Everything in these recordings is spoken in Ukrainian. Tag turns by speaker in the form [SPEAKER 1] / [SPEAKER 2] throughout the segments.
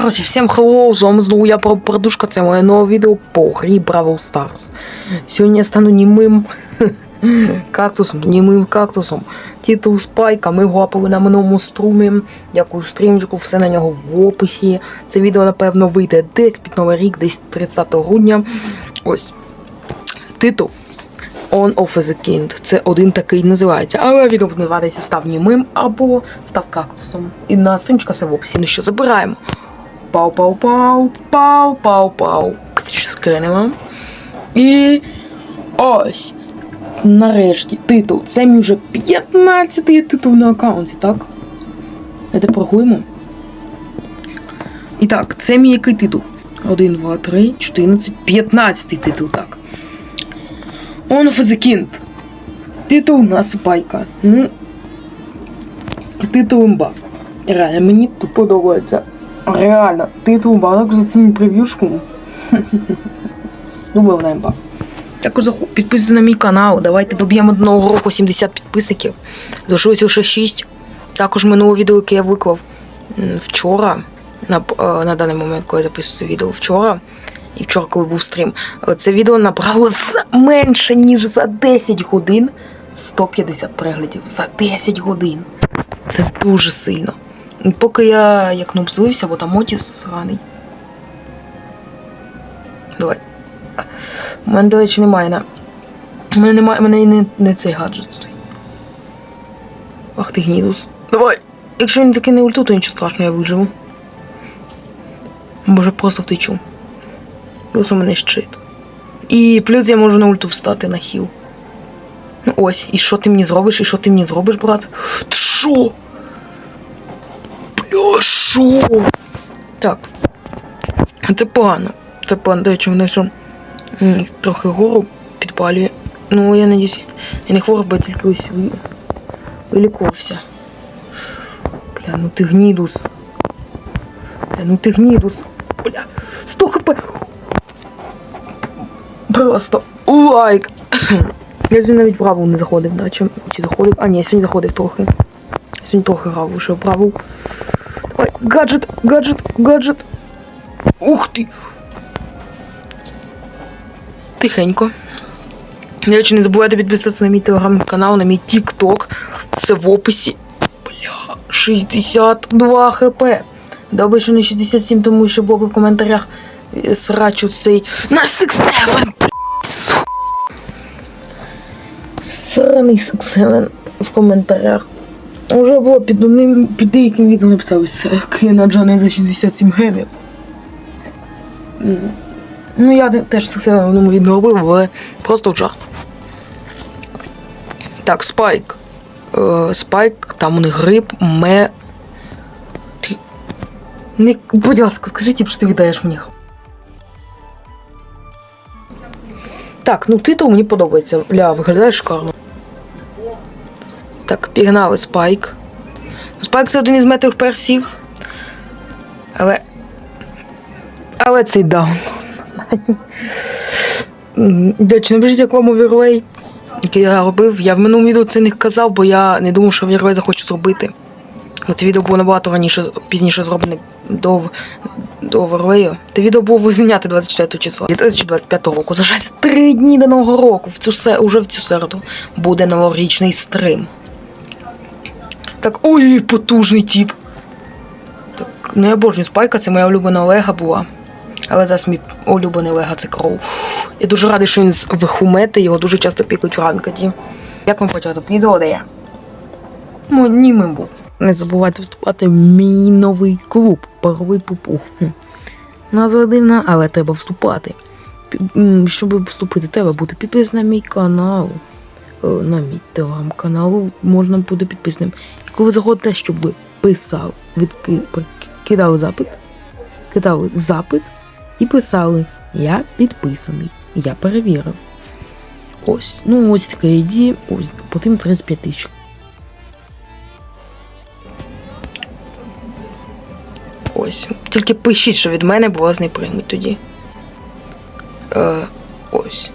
[SPEAKER 1] Коротше, всім хеллоу, з вами знову я Продушка, це моє нове відео по грі Бравл Stars. Сьогодні я стану німим кактусом, німим кактусом. Титул Спайка, ми гапали на минулому струмі. Дякую стрімчику, все на нього в описі. Це відео, напевно, вийде десь під новий рік, десь 30 грудня. Ось. Титул. On of the Kind. Це один такий називається. Але відео буде називатися Став німим або Став кактусом. І на стрімчика все в описі. Ну що, забираємо. Пау-пау-пау, пау-пау-пау. Скринемо. І ось. Нарешті титул. Це мій вже 15-й титул на аккаунті, так? Давайте порахуємо. І так, це мій який титул? 1, 2, 3, 14, 15 титул, так. On of the Kind. Титул насипайка. Ну. Титул імба. Реально, мені тут подобається. Реально, титул імба, так за цим прев'юшку. Думаю, вона імба. Також підписуйтесь на мій канал. Давайте доб'ємо до нового року 70 підписників. Залишилось лише 6. Також минуле відео, яке я виклав вчора, на, е, на даний момент, коли я записую це відео вчора. І вчора, коли був стрім, е, це відео набрало за менше, ніж за 10 годин 150 переглядів. За 10 годин. Це дуже сильно. Поки я як нуб злився, бо там Отіс раний. Давай. У мене, до речі, немає на. У мене немає. У мене не, не цей гаджет стоїть. Ах ти гнідус. Давай! Якщо він таки не ульту, то нічого страшного, я виживу. Може просто втечу. Плюс у мене щит. І плюс я можу на ульту встати на хіл. Ну ось, і що ти мені зробиш? І що ти мені зробиш, брат? Ти що? Що? Так. Це погано. Це погано, до речі, мене що трохи гору підпалює. Ну, я надіюсь, я не хворий, бо тільки ось ви... вилікувався. Бля, ну ти гнідус. Бля, ну ти гнідус. Бля, 100 хп. Просто лайк. Я сьогодні навіть праву не заходив, да? Чи, чи заходив? А, ні, я сьогодні заходив трохи. Я сьогодні трохи грав, лише праву. Давай, гаджет, гаджет, гаджет. Ух ти! Тихенько. До речі, не забувайте підписатися на мій телеграм-канал, на мій тік-ток. Це в описі. Бля, 62 хп. Добре, що не 67, тому що Бог в коментарях срачу цей на 67, блядь, су. Сраний 67 в коментарях. Уже було під одним, під деяким відео написалося Кина Джане за 67 гемів. М. Ну, я те- теж це в одному відео робив, але просто в жарт. Так, спайк. Е, спайк, там у них гриб, ме. Не, будь ласка, скажи, що ти віддаєш мені. Так, ну титул мені подобається. Ля, виглядає шикарно. Так, пігнали спайк. Ну, Спайк це один із метрів персів. Але. Але цей даун. До речі, напишіть, як вам оверлей, який я робив. Я в минулому відео це не казав, бо я не думав, що оверлей захочу зробити. Бо це відео було набагато раніше, пізніше зроблене до, до оверлею. Те відео було знято 24 числа 2025 року. За 6 три дні до нового року. В цю уже в цю середу буде новорічний стрим. Так, ой, потужний тіп. Так, ну я обожнюю спайка, це моя улюблена Олега була. Але зараз мій улюблений Лега це кров. Я дуже радий, що він з вихумети, його дуже часто пікають в ранкаді. Як вам початок відео дає? Ну, німим був. Не забувайте вступати в мій новий клуб Паровий пупу. Хм. Назва дивна, але треба вступати. Щоб вступити, треба бути підписаним на мій канал. Е, На мій телеграм-канал можна бути підписним. І коли заходите, щоб ви писали, відки... кидали запит, кидали запит і писали Я підписаний. Я перевірив. Ось. Ну, ось така ідея. Ось, потім 35 тисяч. Ось. Тільки пишіть, що від мене, бо вас не приймуть тоді. Е, ось.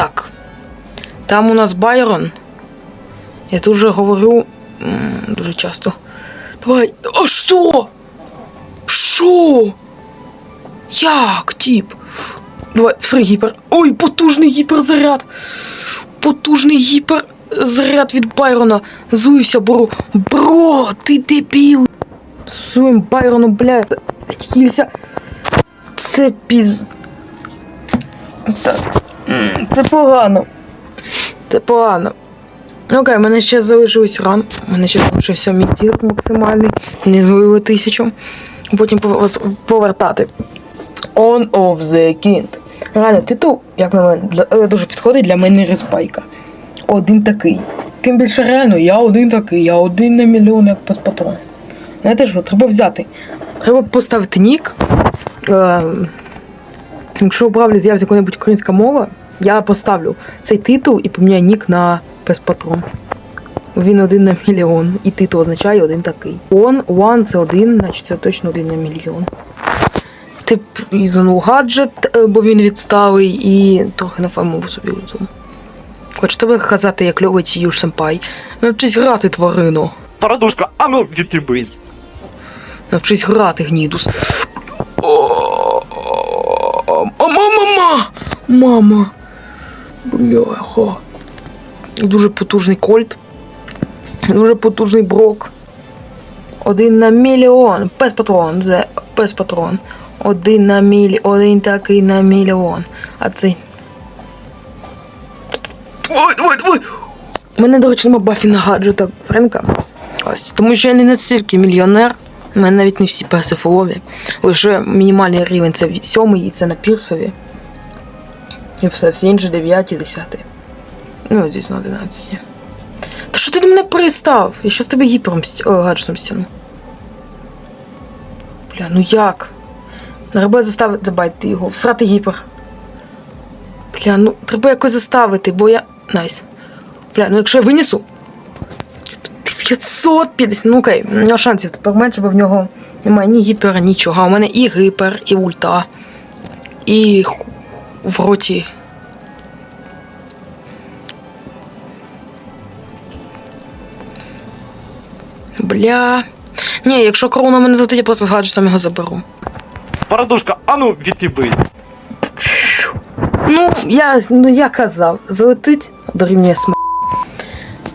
[SPEAKER 1] Так. Там у нас Байрон. Я тут вже говорю дуже часто. Давай. А що? Що? Як, тіп? Давай, всри гіпер. Ой, потужний гіперзаряд. Потужний гіперзаряд від Байрона. Зуївся, бро. Бро, ти дебіл. Суєм Байрону, бля. Хілься. Це піз. Та- м, Це погано. Це погано. Окей, в мене ще залишилось ран. У мене ще залишився мій тір максимальний. Не злили тисячу. Потім повертати. On of the Kind. Реально, титул, як на мене, е, дуже підходить для мене респайка. Один такий. Тим більше реально, я один такий, я один на мільйон як патрон. Знаєте що, треба взяти. Треба поставити нік. Е, якщо у правлі з'явиться яка-небудь українська мова, я поставлю цей титул і поміняю нік на патрон. Він один на мільйон. І титул означає один такий. On, one це один, значить це точно один на мільйон. Тип ізонув гаджет, е, бо він відсталий, і трохи нафармив собі розум. Хоч тебе казати, як любить Юж Семпай. Навчись грати, тварино.
[SPEAKER 2] Парадушка, а ну відтібись.
[SPEAKER 1] Навчись грати, гнідус. О, А мама! Мама! Бляха. Дуже потужний кольт. Дуже потужний брок. Один на мільйон. Без патрон. Зе. Без патрон. Один на мілі. Один такий на мільйон. А цей. Ой, давай, давай! У мене, до речі, нема бафі на гаджета Френка. Ось, тому що я не настільки мільйонер. У мене навіть не всі песи фолові. Лише мінімальний рівень це сьомий і це на пірсові. І все, всі інші 9 10. Ну, звісно, 11. Та що ти до мене пристав? Я щас тебе гіпером сті... О, гаджетом стягну. Бля, ну як? Треба заставити забайте його, всрати гіпер. Бля, ну треба якось заставити, бо я. Найс. Бля, ну якщо я винесу. 950. Ну окей, нема шансів тепер менше, бо в нього немає ні гіпера, нічого. А у мене і гіпер, і ульта. І в роті. Бля. Ні, якщо корона мене злетить, я просто з гаджетом його заберу.
[SPEAKER 2] Парадушка, а ну відтібись.
[SPEAKER 1] Ну, я, ну я казав, залетить дорівнює см.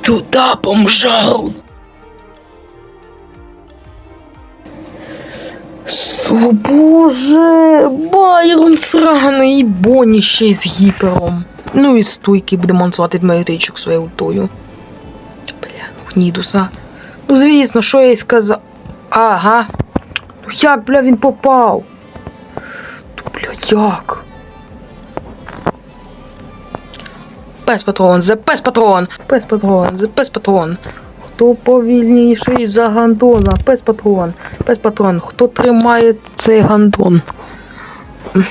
[SPEAKER 1] Туда бомжару. О, боже, Байрон сраний, Бонні ще з гіпером. Ну і стойки буде мансувати медичок своєю ультою. Бля, ну гнідуса. Ну звісно, що я й сказав. Ага. Ну як, бля, він попав? Ну, бля, як? Пес патрон, за пес патрон, пес патрон, за пес патрон. Хто повільніший за гандона? Пес патрон, пес патрон. Хто тримає цей гандон?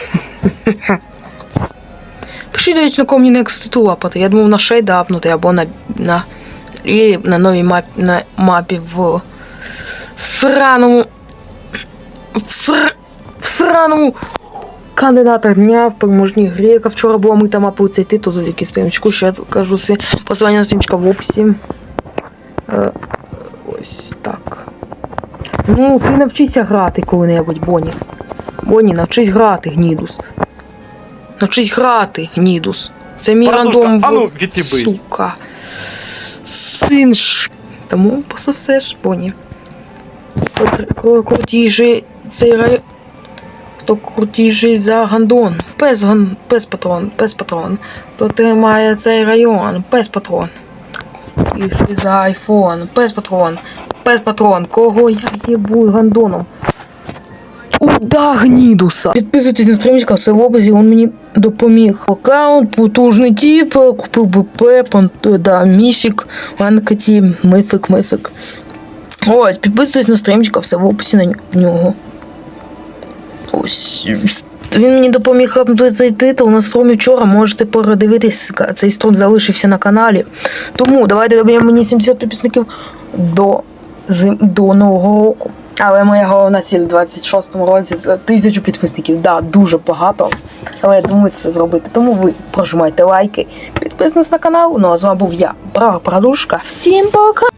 [SPEAKER 1] Пишіть, до речі, на кого мені екститу лапати. Я думав на шейда апнути або на. на. І на новій мапі, на мапі в сраному. В, ср... в сраному Кандидата дня в переможній грі, яка вчора була мита мапа у цей титул, завдяки стрімчику, ще кажу. Посилання на стрімчика в описі. Ну, ти навчися грати коли-небудь, Боні. Боні, навчись грати, Гнідус. Навчись грати, Гнідус. Це мій
[SPEAKER 2] Парадушка,
[SPEAKER 1] рандом.
[SPEAKER 2] а ну,
[SPEAKER 1] в-
[SPEAKER 2] відтібись.
[SPEAKER 1] Сука. Син ш... Тому пососеш, Боні. Кр- Крутіший цей рай... Хто крутіший за гандон? Пес, ган... пес патрон, пес патрон. Хто тримає цей район? Пес патрон. Крутіший за айфон, пес патрон, пес патрон. Кого я їбу гандоном? Уда гнідуса. Підписуйтесь на стрімчика, все в описі, він мені допоміг. Аккаунт, потужний тип, купив БП, пан- да, міфік, анкаті, мифик, мифик. Ось, підписуйтесь на стрімчика, все в описі на нього. Ось. Він мені допоміг хапнути цей титул на струмі вчора. Можете передивитись, цей струм залишився на каналі. Тому давайте доб'ємо мені 70 підписників до, зим, до Нового року. Але моя головна ціль у 26-му році тисячу підписників. Да, дуже багато. Але я думаю це зробити. Тому ви прожимайте лайки, підписуйтесь на канал. Ну а з вами був я, Брага Прадушка. Всім пока!